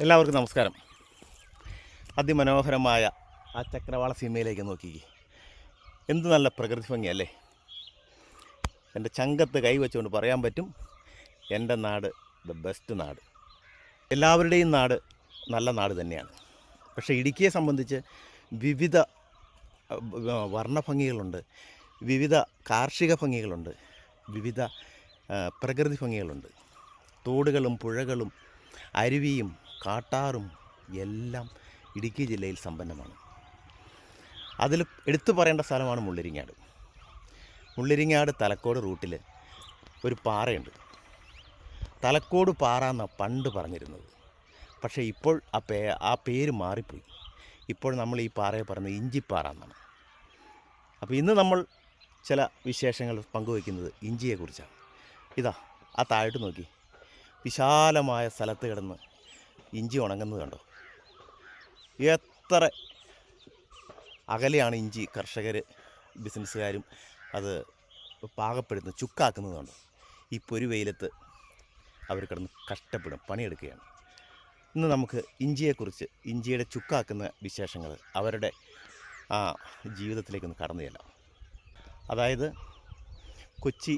എല്ലാവർക്കും നമസ്കാരം. അതിമനോഹരമായ ആ ചക്രവാള സീമയിലേക്ക് നോക്കി. എന്ത് നല്ല പ്രകൃതി ഭംഗിയല്ലേ? എന്റെ ചങ്കത്ത് കൈവച്ചുകൊണ്ട് പറയാൻ പറ്റും എന്റെ നാട് ദ ബെസ്റ്റ് നാട്. എല്ലാവരുടെയും നാട് നല്ല നാട് തന്നെയാണ്. പക്ഷേ ഇടുക്കിയെ സംബന്ധിച്ച് വിവിധ വർണഭംഗികളുണ്ട് വിവിധ കാർഷിക ഭംഗികളുണ്ട് വിവിധ പ്രകൃതി ഭംഗികളുണ്ട്. തോടുകളും പുഴകളും അരുവിയും കാട്ടാറും എല്ലാം ഇടുക്കി ജില്ലയിൽ സമ്പന്നമാണ്. അതിൽ എടുത്തു പറയേണ്ട സ്ഥലമാണ് മുള്ളിരിങ്ങാട്. മുള്ളിരിങ്ങാട് തലക്കോട് റൂട്ടിൽ ഒരു പാറയുണ്ട്. തലക്കോട് പാറ എന്നാണ് പണ്ട് പറഞ്ഞിരുന്നത്. പക്ഷേ ഇപ്പോൾ ആ പേ ആ പേര് മാറിപ്പോയി. ഇപ്പോൾ നമ്മൾ ഈ പാറയെ പറയുന്നത് ഇഞ്ചിപ്പാറ എന്നാണ്. അപ്പോൾ ഇന്ന് നമ്മൾ ചില വിശേഷങ്ങൾ പങ്കുവയ്ക്കുന്നത് ഇഞ്ചിയെക്കുറിച്ചാണ്. ഇതാ ആ താഴോട്ട് നോക്കി. വിശാലമായ സ്ഥലത്ത് കിടന്ന് ഇഞ്ചി ഉണങ്ങുന്നത് കണ്ടോ? എത്ര അകലെയാണ് ഇഞ്ചി കർഷകർ ബിസിനസ്സുകാരും അത് പാകപ്പെടുത്തുന്നത് ചുക്കാക്കുന്നത് കണ്ടോ? ഈ ഒരു വെയിലത്ത് അവർ കിടന്ന് കഷ്ടപ്പെടും പണിയെടുക്കുകയാണ്. ഇന്ന് നമുക്ക് ഇഞ്ചിയെക്കുറിച്ച് ഇഞ്ചിയുടെ ചുക്കാക്കുന്ന വിശേഷങ്ങൾ അവരുടെ ആ ജീവിതത്തിലേക്കൊന്ന് കടന്നു ചെല്ലാം. അതായത് കൊച്ചി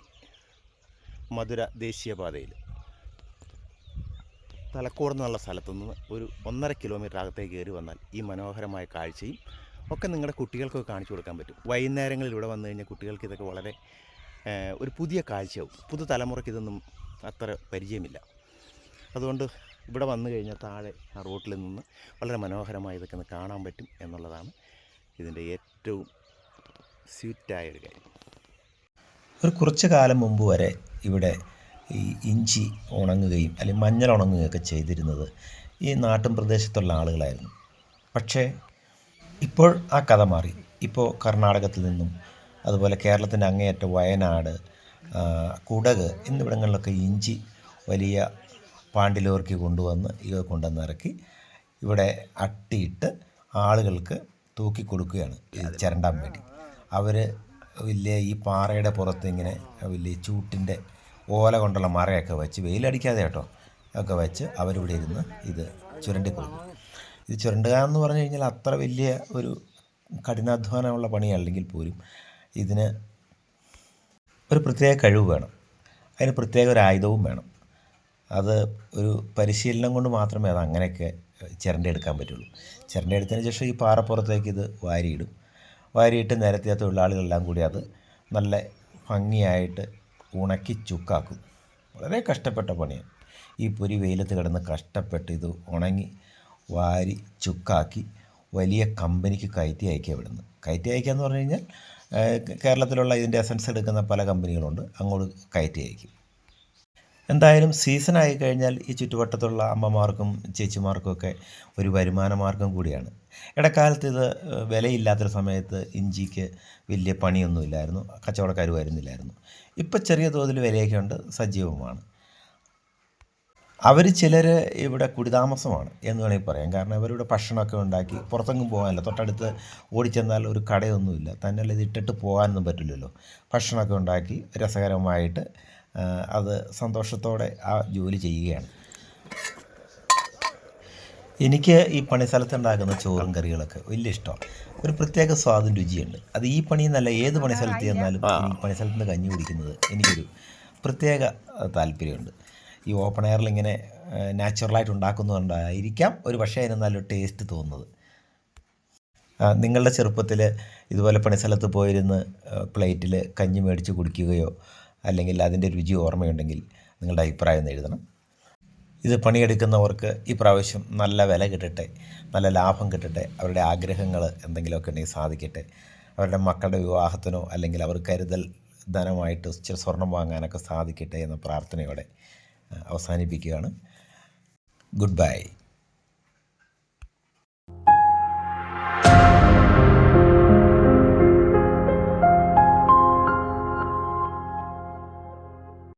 മധുര ദേശീയപാതയിൽ തലക്കോട് എന്നുള്ള സ്ഥലത്തു നിന്ന് ഒരു ഒന്നര കിലോമീറ്റർ അകത്തേക്ക് കയറി വന്നാൽ ഈ മനോഹരമായ കാഴ്ചയും ഒക്കെ നിങ്ങളുടെ കുട്ടികൾക്കൊക്കെ കാണിച്ചു കൊടുക്കാൻ പറ്റും. വൈകുന്നേരങ്ങളിൽ ഇവിടെ വന്നു കഴിഞ്ഞാൽ കുട്ടികൾക്ക് ഇതൊക്കെ വളരെ ഒരു പുതിയ കാഴ്ചയാവും. പുതു തലമുറയ്ക്ക് ഇതൊന്നും അത്ര പരിചയമില്ല. അതുകൊണ്ട് ഇവിടെ വന്നു കഴിഞ്ഞാൽ താഴെ ആ റോട്ടിൽ നിന്ന് വളരെ മനോഹരമായി ഇതൊക്കെ ഒന്ന് കാണാൻ പറ്റും എന്നുള്ളതാണ് ഇതിന്റെ ഏറ്റവും സ്വീറ്റായ ഒരു കാര്യം. ഒരു കുറച്ച് കാലം മുമ്പ് വരെ ഇവിടെ ഈ ഇഞ്ചി ഉണങ്ങുകയും അല്ലെങ്കിൽ മഞ്ഞൾ ഉണങ്ങുകയൊക്കെ ചെയ്തിരുന്നത് ഈ നാട്ടിൻ പ്രദേശത്തുള്ള ആളുകളായിരുന്നു. പക്ഷേ ഇപ്പോൾ ആ കഥ മാറി. ഇപ്പോൾ കർണാടകത്തിൽ നിന്നും അതുപോലെ കേരളത്തിന്റെ അങ്ങേയറ്റ വയനാട് കുടക് എന്നിവിടങ്ങളിലൊക്കെ ഇഞ്ചി വലിയ പാണ്ടിലോർക്ക് കൊണ്ടുവന്ന് ഇവ കൊണ്ടുവന്ന് ഇറക്കി ഇവിടെ അട്ടിയിട്ട് ആളുകൾക്ക് തൂക്കി കൊടുക്കുകയാണ് ചിരണ്ടാൻ വേണ്ടി. അവർ വലിയ ഈ പാറയുടെ പുറത്ത് ഇങ്ങനെ വലിയ ചൂട്ടിന്റെ ഓല കൊണ്ടുള്ള മറയൊക്കെ വെച്ച് വെയിലടിക്കാതെ കേട്ടോ. ഒക്കെ വെച്ച് അവരിവിടെ ഇരുന്ന് ഇത് ചുരണ്ടി കൊടുക്കും ഇത് ചുരണ്ടുക എന്ന് പറഞ്ഞു കഴിഞ്ഞാൽ അത്ര വലിയ ഒരു കഠിനാധ്വാനമുള്ള പണിയല്ലെങ്കിൽ പോലും ഇതിന് ഒരു പ്രത്യേക കഴിവ് വേണം. അതിന് പ്രത്യേക ഒരു ആയുധവും വേണം. അത് ഒരു പരിശീലനം കൊണ്ട് മാത്രമേ അത് അങ്ങനെയൊക്കെ ചിരണ്ടെടുക്കാൻ പറ്റുള്ളൂ. ചിരണ്ടെടുത്തതിന് ശേഷം ഈ പാറപ്പുറത്തേക്ക് ഇത് വാരിയിടും. വാരിയിട്ട് നിരത്തിയ തൊഴിലാളികളെല്ലാം കൂടി അത് നല്ല ഭംഗിയായിട്ട് ഉണക്കി ചുക്കാക്കും. വളരെ കഷ്ടപ്പെട്ട പണിയാണ് ഈ പൊരി വെയിലത്ത് കിടന്ന് കഷ്ടപ്പെട്ട് ഇത് ഉണങ്ങി വാരി ചുക്കാക്കി വലിയ കമ്പനിക്ക് കയറ്റി അയക്കുക ഇവിടുന്ന്. കയറ്റി അയക്കുക എന്ന് പറഞ്ഞു കഴിഞ്ഞാൽ കേരളത്തിലുള്ള ഇതിന്റെ എസൻസ് എടുക്കുന്ന പല കമ്പനികളുണ്ട്. അങ്ങോട്ട് കയറ്റി അയക്കും. എന്തായാലും ആയി കഴിഞ്ഞാൽ ഈ ചുറ്റുവട്ടത്തുള്ള അമ്മമാർക്കും ചേച്ചിമാർക്കും ഒക്കെ ഒരു വരുമാന മാർഗം കൂടിയാണ്. ഇടക്കാലത്ത് ഇത് വിലയില്ലാത്തൊരു സമയത്ത് ഇഞ്ചിക്ക് വലിയ പണിയൊന്നുമില്ലായിരുന്നു. കച്ചവടക്കാർ വരുന്നില്ലായിരുന്നു. ഇപ്പം ചെറിയ തോതിൽ വിലയൊക്കെ ഉണ്ട് സജീവമാണ് അവർ ചിലർ ഇവിടെ കുടിതാമസമാണ് എന്ന് വേണമെങ്കിൽ പറയാം. കാരണം അവരിവിടെ ഭക്ഷണമൊക്കെ ഉണ്ടാക്കി പുറത്തെങ്ങും പോകാനില്ല. തൊട്ടടുത്ത് ഓടിച്ചെന്നാൽ ഒരു കടയൊന്നുമില്ല. തന്നെയല്ല ഇത് ഇട്ടിട്ട് പോകാനൊന്നും പറ്റില്ലല്ലോ. ഭക്ഷണമൊക്കെ ഉണ്ടാക്കി രസകരമായിട്ട് അത് സന്തോഷത്തോടെ ആ ജോലി ചെയ്യുകയാണ്. എനിക്ക് ഈ പണിസ്ഥലത്ത് ഉണ്ടാക്കുന്ന ചോറും കറികളൊക്കെ വലിയ ഇഷ്ടമാണ്. ഒരു പ്രത്യേക സ്വാദും രുചിയുണ്ട്. അത് ഈ പണി എന്നല്ല ഏത് പണിസ്ഥലത്ത് ചെന്നാലും ഈ പണിസ്ഥലത്ത് നിന്ന് കഞ്ഞി കുടിക്കുന്നത് എനിക്കൊരു പ്രത്യേക താല്പര്യമുണ്ട്. ഈ ഓപ്പൺ എയറിൽ ഇങ്ങനെ നാച്ചുറലായിട്ട് ഉണ്ടാക്കുന്നതുകൊണ്ടായിരിക്കാം ഒരു പക്ഷേ അതിന് നല്ലൊരു ടേസ്റ്റ് തോന്നുന്നത്. നിങ്ങളുടെ ചെറുപ്പത്തിൽ ഇതുപോലെ പണിസ്ഥലത്ത് പോയിരുന്ന് പ്ലേറ്റിൽ കഞ്ഞി മേടിച്ച് കുടിക്കുകയോ അല്ലെങ്കിൽ അതിന്റെ രുചി ഓർമ്മയുണ്ടെങ്കിൽ നിങ്ങളുടെ അഭിപ്രായം ഒന്ന് എഴുതണം. ഇത് പണിയെടുക്കുന്നവർക്ക് ഈ പ്രാവശ്യം നല്ല വില കിട്ടട്ടെ നല്ല ലാഭം കിട്ടട്ടെ അവരുടെ ആഗ്രഹങ്ങൾ എന്തെങ്കിലുമൊക്കെ ഉണ്ടെങ്കിൽ സാധിക്കട്ടെ. അവരുടെ മക്കളുടെ വിവാഹത്തിനോ അല്ലെങ്കിൽ അവർ കരുതൽ ധനമായിട്ട് ഇച്ചിരി സ്വർണം വാങ്ങാനൊക്കെ സാധിക്കട്ടെ എന്ന പ്രാർത്ഥനയോടെ അവസാനിപ്പിക്കുകയാണ്. Good bye.